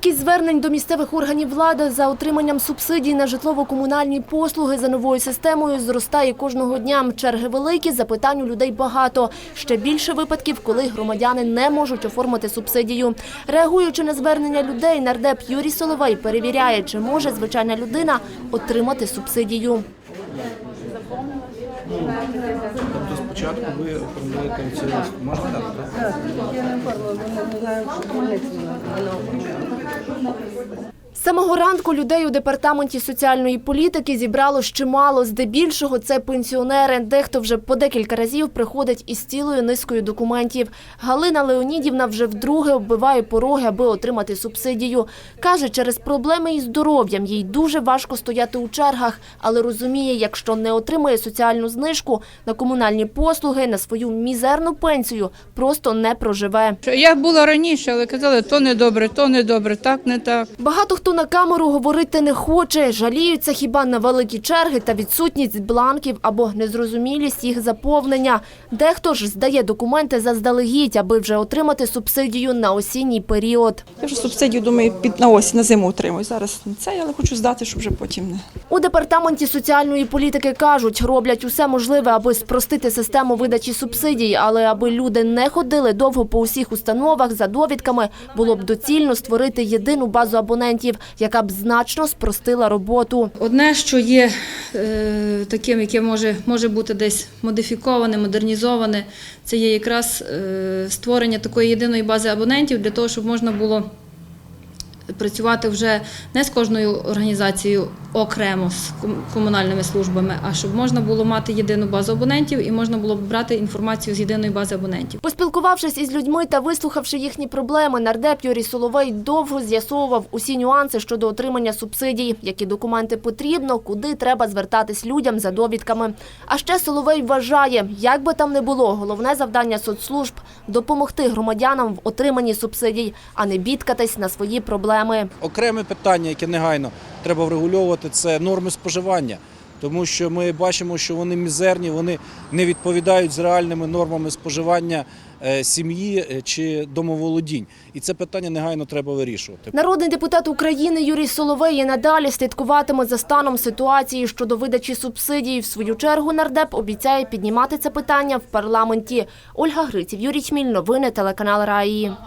Кількість звернень до місцевих органів влади за отриманням субсидій на житлово-комунальні послуги за новою системою зростає кожного дня. Черги великі, запитань у людей багато. Ще більше випадків, коли громадяни не можуть оформити субсидію. Реагуючи на звернення людей, нардеп Юрій Соловей перевіряє, чи може звичайна людина отримати субсидію. Тобто спочатку ви оформили пенсіонерську. Можна так? так? З самого ранку людей у департаменті соціальної політики зібрало чимало. Здебільшого це пенсіонери. Дехто вже по декілька разів приходить із цілою низкою документів. Галина Леонідівна вже вдруге оббиває пороги, аби отримати субсидію. Каже, через проблеми із здоров'ям їй дуже важко стояти у чергах, але розуміє, якщо не отримує соціальну знижку на комунальні послуги, на свою мізерну пенсію, просто не проживе. Я була раніше, але казали, то не добре, то не добре, так не так. Багато хто на камеру говорити не хоче. Жаліються хіба на великі черги та відсутність бланків або незрозумілість їх заповнення. Дехто ж здає документи заздалегідь, аби вже отримати субсидію на осінній період. Я вже субсидію, думаю, під на осінь, на зиму отримую. Зараз це, але хочу здати, щоб вже потім не. У департаменті соціальної політики кажуть, роблять усе можливе, аби спростити систему видачі субсидій, але аби люди не ходили довго по усіх установах за довідками, було б доцільно створити єдину базу абонентів, яка б значно спростила роботу. Одне, що є е, таким, яке може, може бути десь модифіковане, модернізоване, це є якраз е, створення такої єдиної бази абонентів для того, щоб можна було працювати вже не з кожною організацією окремо з комунальними службами, а щоб можна було мати єдину базу абонентів і можна було б брати інформацію з єдиної бази абонентів. Поспілкувавшись із людьми та вислухавши їхні проблеми, нардеп Юрій Соловей довго з'ясовував усі нюанси щодо отримання субсидій, які документи потрібно, куди треба звертатись людям за довідками. А ще Соловей вважає, як би там не було, головне завдання соцслужб – допомогти громадянам в отриманні субсидій, а не бідкатись на свої проблеми. Окреме питання, яке негайно треба врегульовувати, це норми споживання. Тому що ми бачимо, що вони мізерні, вони не відповідають з реальними нормами споживання сім'ї е, чи домоволодінь. І це питання негайно треба вирішувати. Народний депутат України Юрій Соловей і надалі слідкуватиме за станом ситуації щодо видачі субсидій. В свою чергу нардеп обіцяє піднімати це питання в парламенті. Ольга Гриців, Юрій Чміль, новини телеканал Раї.